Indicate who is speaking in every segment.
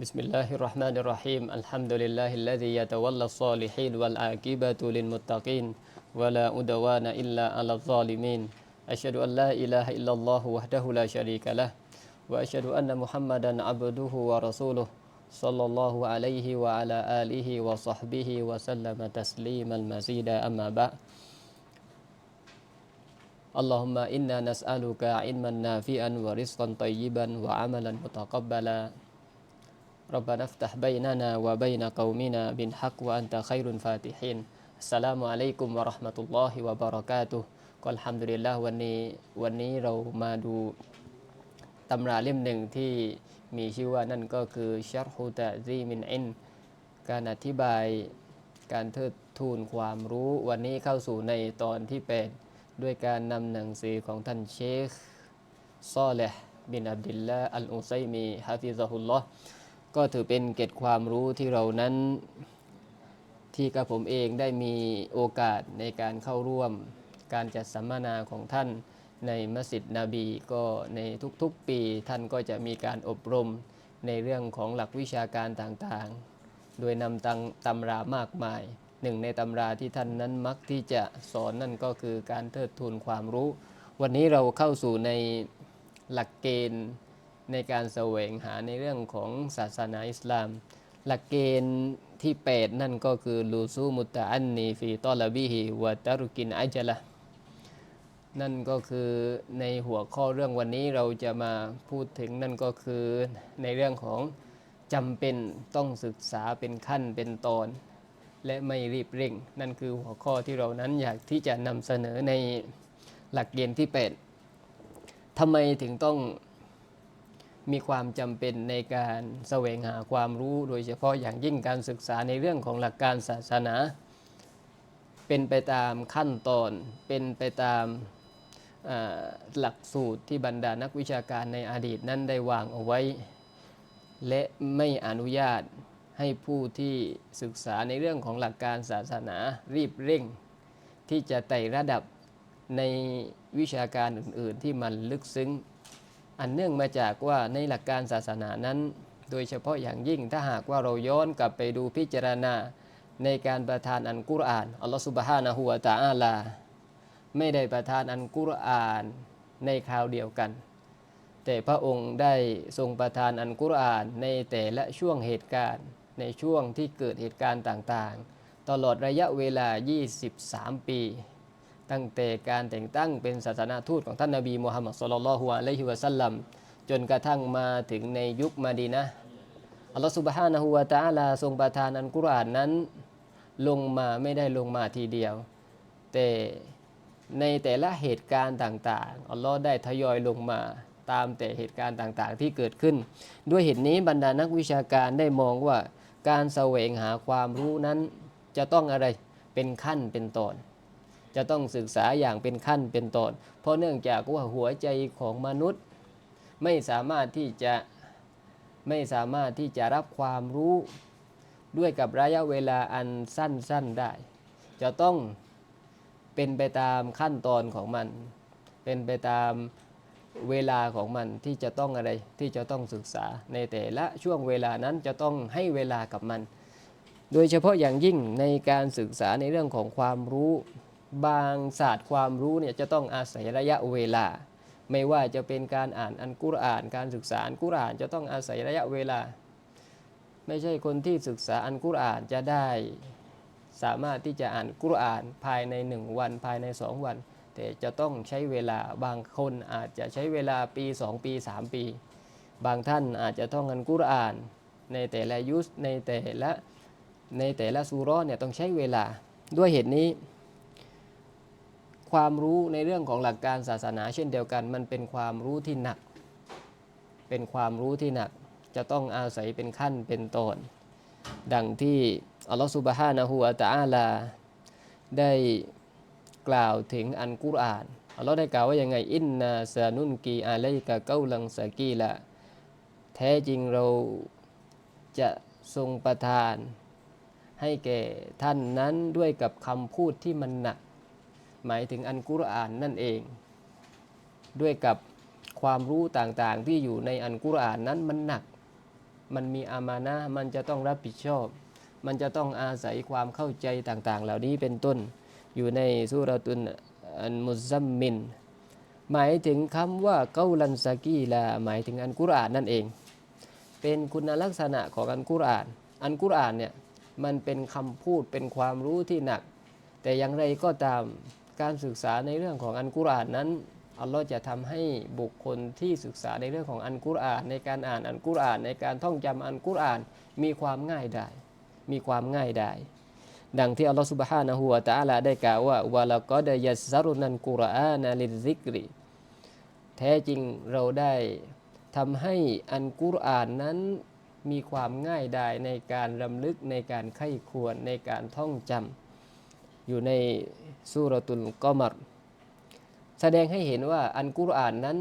Speaker 1: بسم الله الرحمن الرحيم الحمد لله الذي يتولى الصالحين والعاقبة للمتقين ولا أدوان إلا على الظالمين أشهد أن لا إله إلا الله وحده لا شريك له وأشهد أن محمدا عبده ورسوله صلى الله عليه وعلى آله وصحبه وسلم تسليما مزيدا أما بعد اللهم إنا نسألك علما نافعا ورزقا طيبا وعملا متقبلا ربنا افتح بيننا وبين قومنا بالحق وأنت خير الفاتحين السلام عليكم ورحمة الله وبركاته ก็อัลฮัมดุลิลละวันนี้วันนี้เรามาดูตำราเล่มหนึ่งที่มีชื่อว่านั่นก็คือชัรฮูตะซีมินอิน การอธิบายการเทิดทูนความรู้วันนี้เข้าสู่ในตอนที่แปดด้วยการนำหนังสือของท่านเชคซอเลห์บินอับดิลละอัลอุซัยมีฮะฟิซะฮุลลอฮ์ ก็ถือเป็นเกร็ดความรู้ที่เรานั้นที่กับผมเองได้มีโอกาสในการเข้าร่วมการจัดสัมมนาของท่านในมัสยิดนบีก็ในทุกๆปีท่านก็จะมีการอบรมในเรื่องของหลักวิชาการต่างๆ โดยนำตังตำรามากมาย หนึ่งในตำราที่ท่านนั้นมักที่จะสอนนั่นก็คือการเทิดทูนความรู้ วันนี้เราเข้าสู่ในหลักเกณฑ์ ในการแสวงหาในเรื่องของศาสนาอิสลาม หลักเกณฑ์ที่ 8 นั่นก็คือลูซูมุตะอันนีฟีตอลบิฮิวะตารุกินอัจละนั่นก็คือในหัวข้อเรื่องวันนี้เราจะมาพูดถึงนั่นก็คือในเรื่องของจำเป็นต้องศึกษาเป็นขั้นเป็นตอน และไม่รีบเร่ง นั่นคือหัวข้อที่เรานั้นอยากที่จะนำเสนอในหลักเกณฑ์ที่ 8ทำไมถึงต้อง มีความจำเป็นในการแสวงหาความรู้ โดยเฉพาะอย่างยิ่งการศึกษาในเรื่องของหลักการศาสนา เป็นไปตามขั้นตอน เป็นไปตามหลักสูตรที่บรรดานักวิชาการในอดีตนั้นได้วางเอาไว้ และไม่อนุญาตให้ผู้ที่ศึกษาในเรื่องของหลักการศาสนารีบเร่ง ที่จะไต่ระดับในวิชาการอื่น ๆ ที่มันลึกซึ้ง อันเนื่องมาจากว่าในหลักการศาสนานั้น โดยเฉพาะอย่างยิ่งถ้าหากว่าเราย้อนกลับไปดูพิจารณาในการประทานอันกุรอานอัลลอฮฺสุบฮานะฮูวะตะอาลา ไม่ได้ประทานอันกุรอานในคราวเดียวกัน แต่พระองค์ได้ทรงประทานอันกุรอานในแต่ละช่วงเหตุการณ์ ในช่วงที่เกิดเหตุการณ์ต่างๆ ตลอดระยะเวลา 23 ปี ตั้งแต่การแต่งตั้งเป็นศาสนาทูตของท่านนบีมูฮัมมัดสุลลัลฮุอะลัยฮิวะสัลลัมจนกระทั่งมาถึงในยุคมาดีนะอัลลอฮฺสุบฮานะฮูวะตะอาลาทรงประทานอันกุรอานนั้น ลงมาไม่ได้ลงมาทีเดียว แต่ในแต่ละเหตุการณ์ต่างๆอัลลอฮ์ได้ทยอยลงมาตามแต่เหตุการณ์ต่างๆ ที่เกิดขึ้น ด้วยเหตุนี้บรรดานักวิชาการได้มองว่าการแสวงหาความรู้นั้นจะต้องอะไรเป็นขั้นเป็นตอน จะต้องศึกษาอย่างเป็นขั้นเป็นตอน เพราะเนื่องจากว่าหัวใจของมนุษย์ ไม่สามารถที่จะไม่สามารถที่จะรับความรู้ด้วยกับระยะเวลาอันสั้นๆได้ จะต้องเป็นไปตามขั้นตอนของมัน เป็นไปตามเวลาของมันที่จะต้องอะไรที่จะต้องศึกษาในแต่ละช่วงเวลานั้นจะต้องให้เวลากับมัน โดยเฉพาะอย่างยิ่งในการศึกษาในเรื่องของความรู้ บางศาสตร์ความรู้เนี่ยจะต้องอาศัยระยะเวลา ไม่ว่าจะเป็นการอ่านอันกุรอาน การศึกษาอันกุรอานจะต้องอาศัยระยะเวลา ไม่ใช่คนที่ศึกษาอันกุรอานจะได้สามารถที่จะอ่านกุรอานภายในหนึ่งวันภายในสองวัน แต่จะต้องใช้เวลาบางคนอาจจะใช้เวลาปี 2 ปี 3 ปี บางท่านอาจจะท่องอันกุรอาน ในแต่ละยุสในแต่ละในแต่ละซูราะห์เนี่ยต้องใช้เวลาด้วยเหตุนี้ ความรู้ในเรื่องของหลักการศาสนาเช่นเดียวกัน มันเป็นความรู้ที่หนัก เป็นความรู้ที่หนัก จะต้องอาศัยเป็นขั้นเป็นตอนดังที่อัลลอฮฺสุบฮานะฮูวะตะอาลา ได้กล่าวถึงอันกุรอานอัลลอฮ์ได้กล่าวว่ายังไงอินนาซานุนกีอาไลกะเกาลังสกีละแท้จริงเราจะทรงประทาน ให้แก่ท่านนั้นด้วยกับคำพูดที่มันหนัก หมายถึงอันกุรอานนั่นเอง ด้วยกับความรู้ต่างๆที่อยู่ในอันกุรอานนั้นมันหนัก มันมีอามานะมันจะต้องรับผิดชอบ มันจะต้องอาศัยความเข้าใจต่างๆ เหล่านี้เป็นต้นอยู่ในสุรตุนอันมุซัมมิน หมายถึงคำว่าเกาลันซากีลาหมายถึงอันกุรอานนั่นเอง เป็นคุณลักษณะของอันกุรอาน อันกุรอานเนี่ยมันเป็นคำพูดเป็นความรู้ที่หนัก แต่อย่างไรก็ตาม การศึกษาในเรื่องของอันกุรอานนั้นอัลลอฮ์จะทำให้บุคคลที่ศึกษาในเรื่องของอันกุรอาน ในการอ่านอันกุรอาน ในการท่องจำอันกุรอาน มีความง่ายได้ มีความง่ายได้ดังที่อัลลอฮฺสุบฮานะฮูวะตะอาลาได้กล่าวว่าวะลาก็ได้ยัสซารุนันกุรอานาลิซิกริแท้จริงเราได้ทำให้อันกุรอานนั้นมีความง่ายได้ในการรำลึกในการไข้ควรในการท่องจำ อยู่ในสุรตุลกอมัรแสดงให้เห็นว่าอันกุรอานนั้น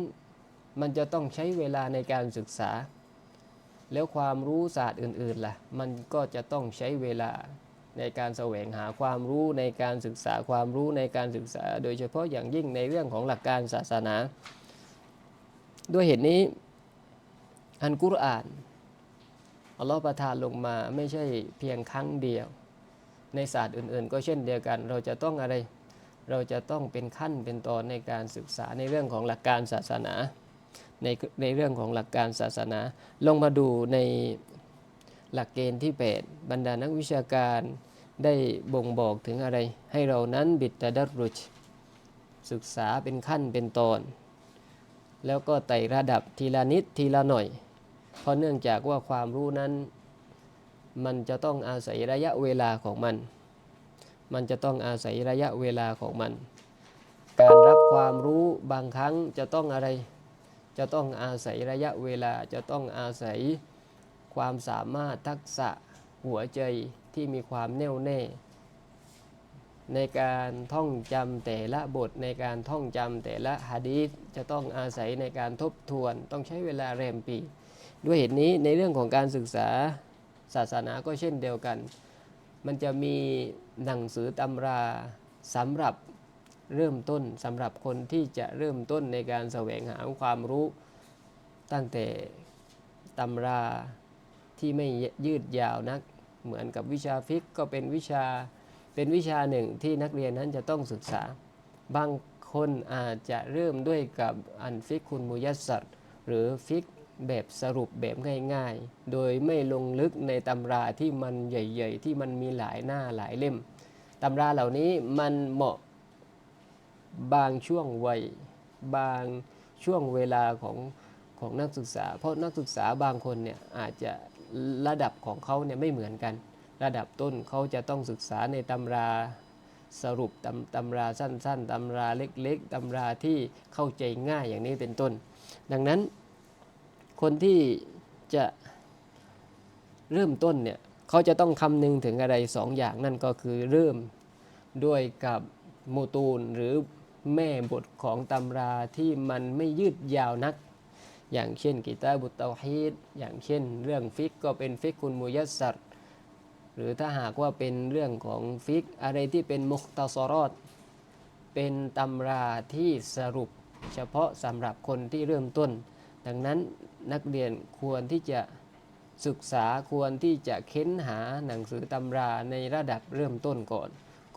Speaker 1: มันจะต้องใช้เวลาในการศึกษา แล้วความรู้ศาสตร์อื่นๆล่ะ มันก็จะต้องใช้เวลาในการแสวงหาความรู้ในการศึกษาความรู้ในการศึกษา โดยเฉพาะอย่างยิ่งในเรื่องของหลักการศาสนา ด้วยเหตุนี้ อันกุรอานอัลลอฮฺประทานลงมาไม่ใช่เพียงครั้งเดียว ในศาสตร์อื่น ๆ ก็เช่นเดียวกัน เราจะต้องอะไร เราจะต้องเป็นขั้นเป็นตอนในการศึกษาในเรื่องของหลักการศาสนาในในเรื่องของหลักการศาสนา ลงมาดูในหลักเกณฑ์ที่ 8 บรรดานักวิชาการได้บ่งบอกถึงอะไร ให้เรานั้นบิดตะดัรุชศึกษาเป็นขั้นเป็นตอน แล้วก็ไต่ระดับทีละนิดทีละหน่อย เพราะเนื่องจากว่าความรู้นั้น มันจะต้องอาศัยระยะเวลาของมัน มันจะต้องอาศัยระยะเวลาของมัน การรับความรู้บางครั้งจะต้องอะไร จะต้องอาศัยระยะเวลา จะต้องอาศัยความสามารถทักษะหัวใจที่มีความแน่วแน่ ในการท่องจำแต่ละบทในการท่องจำแต่ละฮะดีษจะต้องอาศัยในการทบทวน ต้องใช้เวลาแรมปี ด้วยเหตุนี้ในเรื่องของการศึกษา ศาสนาก็เช่นเดียวกัน มันจะมีหนังสือตำราสำหรับเริ่มต้นสำหรับคนที่จะเริ่มต้นในการแสวงหาความรู้ ตั้งแต่ตำราที่ไม่ยืดยาวนัก เหมือนกับวิชาฟิกก็เป็นวิชาเป็นวิชาหนึ่งที่นักเรียนนั้นจะต้องศึกษา บางคนอาจจะเริ่มด้วยกับอันฟิกคุณมุยัสสัตหรือฟิก แบบสรุปแบบง่ายๆ โดยไม่ลงลึกในตำราที่มันใหญ่ๆ ที่มันมีหลายหน้าหลายเล่ม ตำราเหล่านี้มันเหมาะบางช่วงวัยบางช่วงเวลาของของนักศึกษา เพราะนักศึกษาบางคนเนี่ยอาจจะระดับของเขาเนี่ยไม่เหมือนกัน ระดับต้นเขาจะต้องศึกษาในตำราสรุปตำตำราสั้นๆตำราเล็กๆตำราที่เข้าใจง่ายอย่างนี้เป็นต้น ดังนั้น คนที่จะเริ่มต้นเนี่ยเขาจะต้องคำนึงถึงอะไรสองอย่างนั่นก็คือเริ่มด้วยกับโมตูนหรือแม่บทของตำราที่มันไม่ยืดยาวนัก อย่างเช่นกิตาบุตเตาฮีดอย่างเช่น เรื่องฟิกก็เป็นฟิกคุณมุยัสซัรหรือถ้าหากว่าเป็นเรื่องของฟิกอะไรที่เป็นมุคตาซอรอดเป็นตำราที่สรุปเฉพาะสำหรับคนที่เริ่มต้น ดังนั้นนักเรียนควรที่จะศึกษาควรที่จะเค้นหาหนังสือตำราในระดับเริ่มต้นก่อน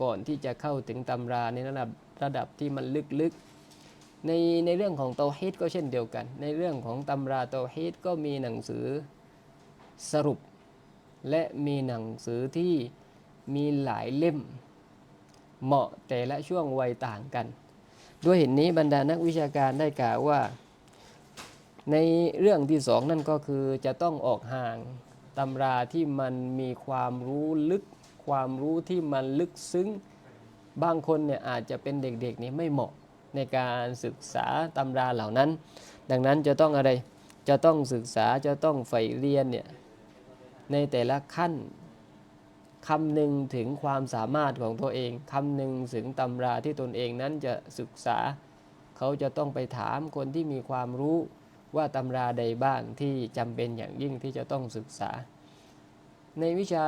Speaker 1: ก่อนที่จะเข้าถึงตำราในระดับระดับที่มันลึกๆ ในในเรื่องของเตาฮีดก็เช่นเดียวกัน ในเรื่องของตำราเตาฮีดก็มีหนังสือสรุป และมีหนังสือที่มีหลายเล่ม เหมาะแต่ละช่วงวัยต่างกัน ด้วยเหตุนนี้บรรดานักวิชาการได้กล่าวว่า ในเรื่องที่สองนั่นก็คือจะต้องออกห่างตำราที่มันมีความรู้ลึก ความรู้ที่มันลึกซึ้ง บางคนเนี่ยอาจจะเป็นเด็กๆนี่ไม่เหมาะในการศึกษาตำราเหล่านั้น ดังนั้นจะต้องอะไร จะต้องศึกษาจะต้องใฝ่เรียนเนี่ยในแต่ละขั้นคำหนึ่งถึงความสามารถของตัวเองคำหนึ่งถึงตำราที่ตนเองนั้นจะศึกษา เขาจะต้องไปถามคนที่มีความรู้ ว่าตำราใดบ้างที่จำเป็นอย่างยิ่งที่จะต้องศึกษา ในวิชา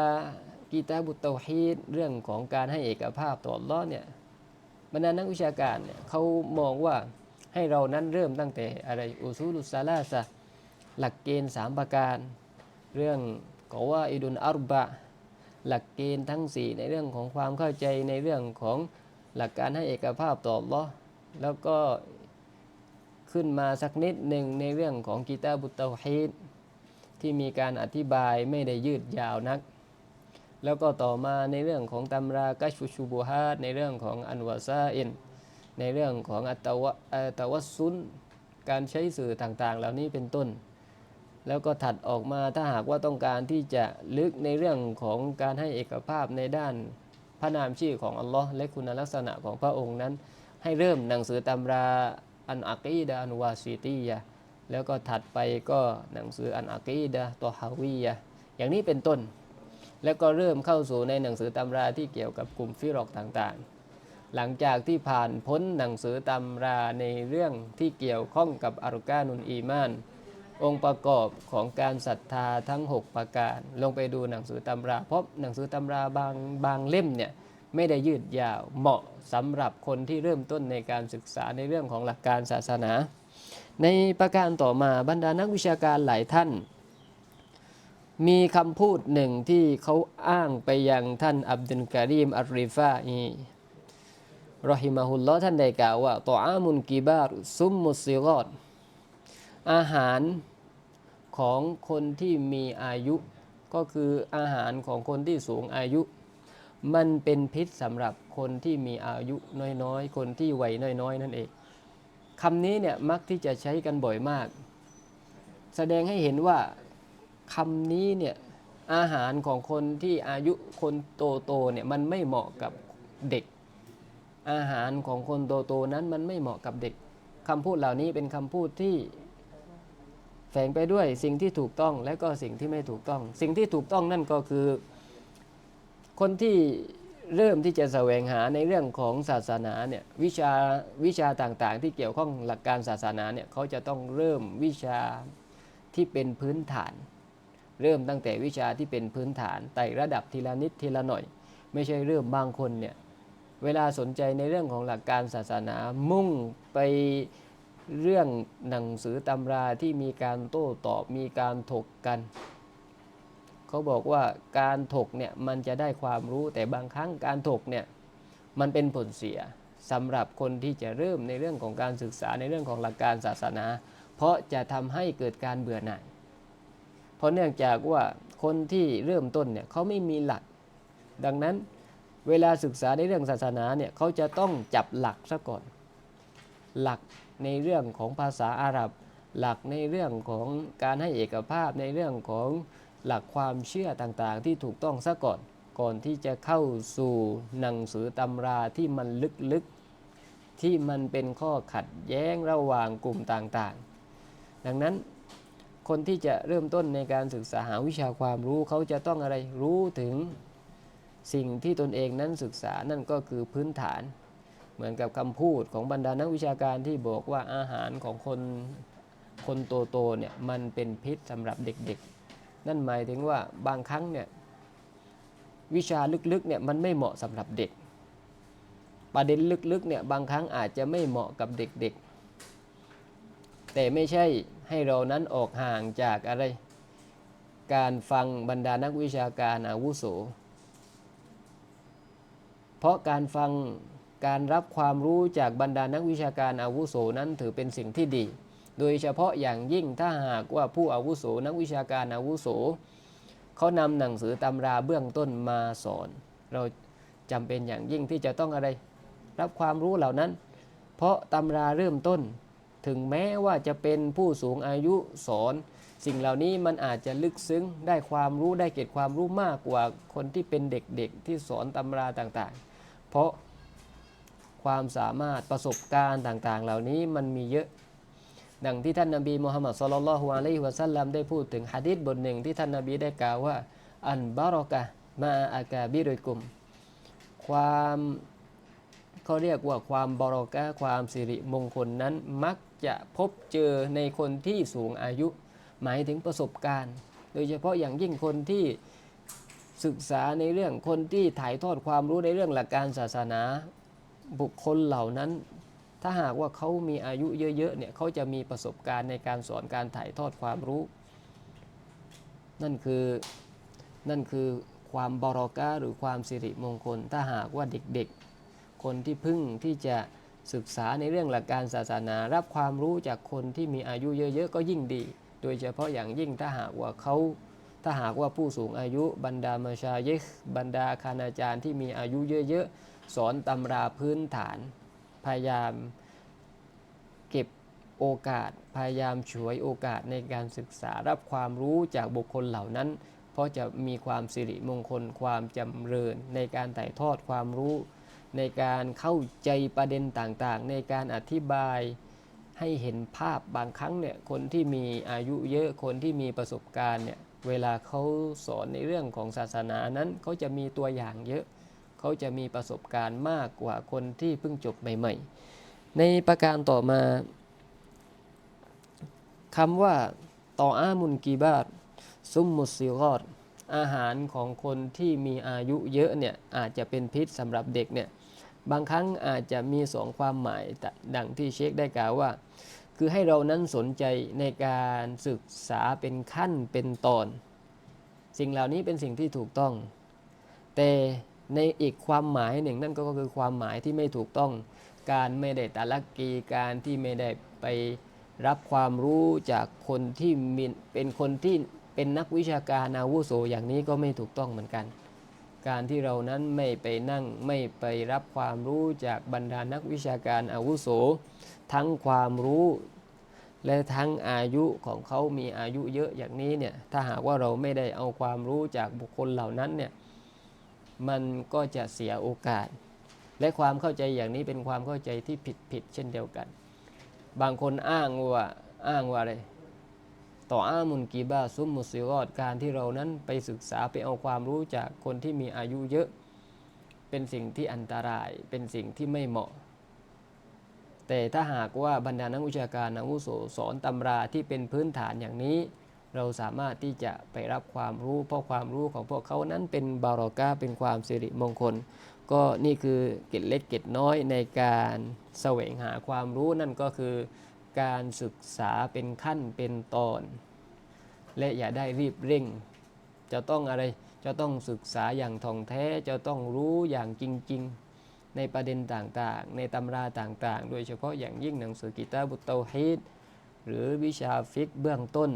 Speaker 1: กีตาบุตเตฮีดเรื่องของการให้เอกภาพต่อลอฮ์เนี่ยบรรดานักวิชาการเนี่ยเขามองว่าให้เรานั้นเริ่มตั้งแต่อะไรอุซูลุสซาลาสะหลักเกณฑ์ 3 ประการ เรื่องกว่าอิดุนอัรบะ หลักเกณฑ์ทั้ง 4 ในเรื่องของความเข้าใจในเรื่องของหลักการให้เอกภาพต่อลอฮ์แล้วก็ ขึ้นมาสักนิดหนึ่งในเรื่องของกีตาบุตเตฮีดที่มีการอธิบายไม่ได้ยืดยาวนัก แล้วก็ต่อมาในเรื่องของตำรากัชุชูบูฮาดในเรื่องของอันวาซาอินในเรื่องของอัตวะอัตวัสซุนการใช้สื่อต่างๆ เหล่านี้เป็นต้น แล้วก็ถัดออกมาถ้าหากว่าต้องการที่จะลึกในเรื่องของการให้เอกภาพในด้านพระนามชื่อของอัลลอฮ์และคุณลักษณะของพระองค์นั้น ให้เริ่มหนังสือตำรา อันอักีดะอันวาซีตียะแล้วก็ถัดไปก็หนังสืออันอักีดะตอฮาวียะอย่างนี้เป็นต้น แล้วก็เริ่มเข้าสู่ในหนังสือตำราที่เกี่ยวกับกลุ่มฟิรอกต่างๆ หลังจากที่ผ่านพ้นหนังสือตำราในเรื่องที่เกี่ยวข้องกับอารุกานุนอีมาน องค์ประกอบของการศรัทธาทั้ง 6 ประการ ลงไปดูหนังสือตำรา เพราะหนังสือตำราบางบางเล่มเนี่ย ไม่ได้ยืดยาวเหมาะสำหรับคนที่เริ่มต้นในการศึกษาในเรื่องของหลักการศาสนา ในประการต่อมาบรรดานักวิชาการหลายท่าน มีคำพูดหนึ่งที่เขาอ้างไปยังท่านอับดุลการีมอัลริฟาอีรอฮิมาฮุลลอท่านได้กล่าวว่าต่ออามุนกิบารุซุมมุสซิรอดอาหารของคนที่มีอายุ ก็คืออาหารของคนที่สูงอายุ มันเป็นพิษสำหรับคนที่มีอายุน้อยๆ คนที่วัยน้อยๆ นั่นเองคำนี้เนี่ยมักที่จะใช้กันบ่อยมาก แสดงให้เห็นว่าคำนี้เนี่ยอาหารของคนที่อายุคนโตๆเนี่ยมันไม่เหมาะกับเด็ก อาหารของคนโตๆนั้นมันไม่เหมาะกับเด็กคำพูดเหล่านี้เป็นคำพูดที่แฝงไปด้วยสิ่งที่ถูกต้องและก็สิ่งที่ไม่ถูกต้อง สิ่งที่ถูกต้องนั่นก็คือ คนที่เริ่มที่จะแสวงหาในเรื่องของศาสนาเนี่ยวิชาวิชาต่างๆ ที่เกี่ยวข้องหลักการศาสนาเนี่ยเขาจะต้องเริ่มวิชาที่เป็นพื้นฐาน เริ่มตั้งแต่วิชาที่เป็นพื้นฐานไต่ระดับทีละนิดทีละหน่อย ไม่ใช่เริ่มบางคนเนี่ยเวลาสนใจในเรื่องของหลักการศาสนามุ่งไปเรื่องหนังสือตำราที่มีการโต้ตอบมีการถกกัน เขาบอกว่าการถกเนี่ยมันจะได้ความรู้แต่บางครั้งการถกเนี่ยมันเป็นผลเสียสำหรับคนที่จะเริ่มในเรื่องของการศึกษาในเรื่องของหลักการศาสนา เพราะจะทำให้เกิดการเบื่อหน่ายเพราะเนื่องจากว่าคนที่เริ่มต้นเนี่ยเขาไม่มีหลัก ดังนั้นเวลาศึกษาในเรื่องศาสนาเนี่ยเขาจะต้องจับหลักซะก่อน หลักในเรื่องของภาษาอาหรับ หลักในเรื่องของการให้เอกภาพในเรื่องของ หลักความเชื่อต่างๆ ที่ถูกต้องซะก่อน ก่อนที่จะเข้าสู่หนังสือตำราที่มันลึกๆ ที่มันเป็นข้อขัดแย้งระหว่างกลุ่มต่างๆ ดังนั้นคนที่จะเริ่มต้นในการศึกษาหาวิชาความรู้เขาจะต้องอะไรรู้ถึงสิ่งที่ตนเองนั้นศึกษานั่นก็คือพื้นฐาน เหมือนกับคำพูดของบรรดานักวิชาการที่บอกว่าอาหารของคนคนโตๆเนี่ยมันเป็นพิษสำหรับเด็กๆ นั่นหมายถึงว่าบางครั้งเนี่ยวิชาลึกๆเนี่ยมันไม่เหมาะสำหรับเด็ก ประเด็นลึกๆเนี่ยบางครั้งอาจจะไม่เหมาะกับเด็กๆ แต่ไม่ใช่ให้เรานั้นออกห่างจากอะไร การฟังบรรดานักวิชาการอาวุโส เพราะการฟังการรับความรู้จากบรรดานักวิชาการอาวุโสนั้นถือเป็นสิ่งที่ดี โดยเฉพาะอย่างยิ่งถ้าหากว่าผู้อาวุโสนักวิชาการอาวุโสเขานำหนังสือตำราเบื้องต้นมาสอน เราจำเป็นอย่างยิ่งที่จะต้องอะไร รับความรู้เหล่านั้น เพราะตำราเริ่มต้น ถึงแม้ว่าจะเป็นผู้สูงอายุสอน สิ่งเหล่านี้มันอาจจะลึกซึ้งได้ความรู้ได้เก็บความรู้มากกว่าคนที่เป็นเด็กๆ ที่สอนตำราต่างๆ เพราะความสามารถประสบการณ์ต่างๆ เหล่านี้มันมีเยอะ ดังที่ท่านนบีมุฮัมมัดสุลลัลฮุอะลัยฮิวะสัลลัมได้พูดถึงฮะดีษบทหนึ่งที่ท่านนบีได้กล่าวว่า อันบารอกะมาอากาบิรุกุม ความเขาเรียกว่าความบารอกะความสิริมงคลนั้นมักจะพบเจอในคนที่สูงอายุ หมายถึงประสบการณ์ โดยเฉพาะอย่างยิ่งคนที่ศึกษาในเรื่องคนที่ถ่ายทอดความรู้ในเรื่องหลักการศาสนา บุคคลเหล่านั้น ถ้าหากว่าเขามีอายุเยอะๆเนี่ยเขาจะมีประสบการณ์ในการสอนการถ่ายทอดความรู้ นั่นคือนั่นคือความบารอกาหรือความสิริมงคล ถ้าหากว่าเด็กๆ คนที่พึ่งที่จะศึกษาในเรื่องหลักการศาสนา รับความรู้จากคนที่มีอายุเยอะๆ ก็ยิ่งดี โดยเฉพาะอย่างยิ่งถ้าหากว่าเขาถ้าหากว่าผู้สูงอายุบรรดามาชาเยคบรรดาคณาจารย์ที่มีอายุเยอะๆ สอนตำราพื้นฐาน พยายามเก็บโอกาส พยายามฉวยโอกาสในการศึกษารับความรู้จากบุคคลเหล่านั้น เพราะจะมีความสิริมงคลความจำเริญในการถ่ายทอดความรู้ ในการเข้าใจประเด็นต่างๆ ในการอธิบายให้เห็นภาพบางครั้งเนี่ยคนที่มีอายุเยอะคนที่มีประสบการณ์เนี่ยเวลาเขาสอนในเรื่องของศาสนานั้นเขาจะมีตัวอย่างเยอะ เขาจะมีประสบการณ์มากกว่าคนที่เพิ่งจบใหม่ ๆ ในประการต่อมาคำว่าต่ออามุนกีบาตซุมมุสซิรอดอาหารของคนที่มีอายุเยอะเนี่ยอาจจะเป็นพิษสำหรับเด็กเนี่ยบางครั้งอาจจะมีสองความหมายดังที่เชคได้กล่าวว่า คือให้เรานั้นสนใจในการศึกษาเป็นขั้นเป็นตอน สิ่งเหล่านี้เป็นสิ่งที่ถูกต้อง แต่ ในอีกความหมายหนึ่งนั่นก็คือความหมายที่ไม่ถูกต้อง การไม่ได้ตาลักกีการที่ไม่ได้ไปรับความรู้จากคนที่มีเป็นคนที่เป็นนักวิชาการอาวุโสอย่างนี้ก็ไม่ถูกต้องเหมือนกัน การที่เรานั้นไม่ไปนั่งไม่ไปรับความรู้จากบรรดานักวิชาการอาวุโส ทั้งความรู้และทั้งอายุของเขามีอายุเยอะอย่างนี้เนี่ยถ้าหากว่าเราไม่ได้เอาความรู้จากบุคคลเหล่านั้นเนี่ย มันก็จะเสียโอกาส และความเข้าใจอย่างนี้เป็นความเข้าใจที่ผิดผิดเช่นเดียวกัน บางคนอ้างว่าอ้างว่าอะไรต่ออ้ามุนกีบาซุมมุสิรอดการที่เรานั้นไปศึกษาไปเอาความรู้จากคนที่มีอายุเยอะ เป็นสิ่งที่อันตรายเป็นสิ่งที่ไม่เหมาะ แต่ถ้าหากว่าบรรดานักวิชาการนักวุโสสอนตำราที่เป็นพื้นฐานอย่างนี้ เราสามารถที่จะไปรับความรู้ เพราะความรู้ของพวกเขานั้นเป็นบารอกาเป็นความสิริมงคล ก็นี่คือเกตเล็กเกตน้อยในการแสวงหาความรู้นั่นก็คือการศึกษาเป็นขั้นเป็นตอน และอย่าได้รีบเร่ง จะต้องอะไรจะต้องศึกษาอย่างท่องแท้จะต้องรู้อย่างจริง ๆ ในประเด็นต่างๆ ในตำราต่างๆ โดยเฉพาะอย่างยิ่งหนังสือกิตาบุตเตฮีดหรือวิชาฟิกเบื้องต้น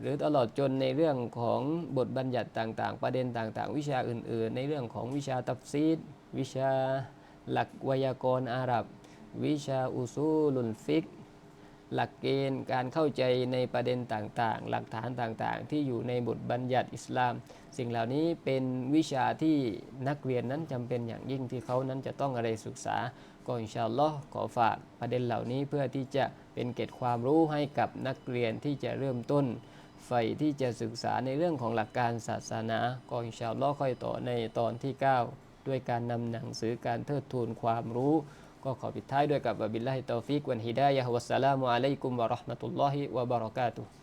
Speaker 1: หรือตลอดจนในเรื่องของบทบัญญัติต่างๆ ประเด็นต่างๆ วิชาอื่นๆ ในเรื่องของวิชาตัฟซีดวิชาหลักไวยากรณ์อาหรับ วิชาอุซูลุนฟิก หลักเกณฑ์การเข้าใจในประเด็นต่างๆ หลักฐานต่างๆ ที่อยู่ในบทบัญญัติอิสลาม สิ่งเหล่านี้เป็นวิชาที่นักเรียนนั้นจำเป็นอย่างยิ่งที่เขานั้นจะต้องอะไรศึกษาก็อินชาอัลลอฮ์ขอฝากประเด็นเหล่านี้เพื่อที่จะเป็นเกร็ดความรู้ให้กับนักเรียนที่จะเริ่มต้น ใฝ่ที่จะศึกษาในเรื่องของหลักการศาสนา ก็อินชาอัลลอฮ์ค่อยต่อในตอนที่ 9 ด้วยการนำหนังสือการเทิดทูนความรู้ ก็ขอปิดท้ายด้วยกับบิลลาฮิตอฟิกวันฮิดายะฮ์วัสสลามุอะลัยกุมวะราะห์มะตุลลอฮิวะบะเราะกาตุฮ์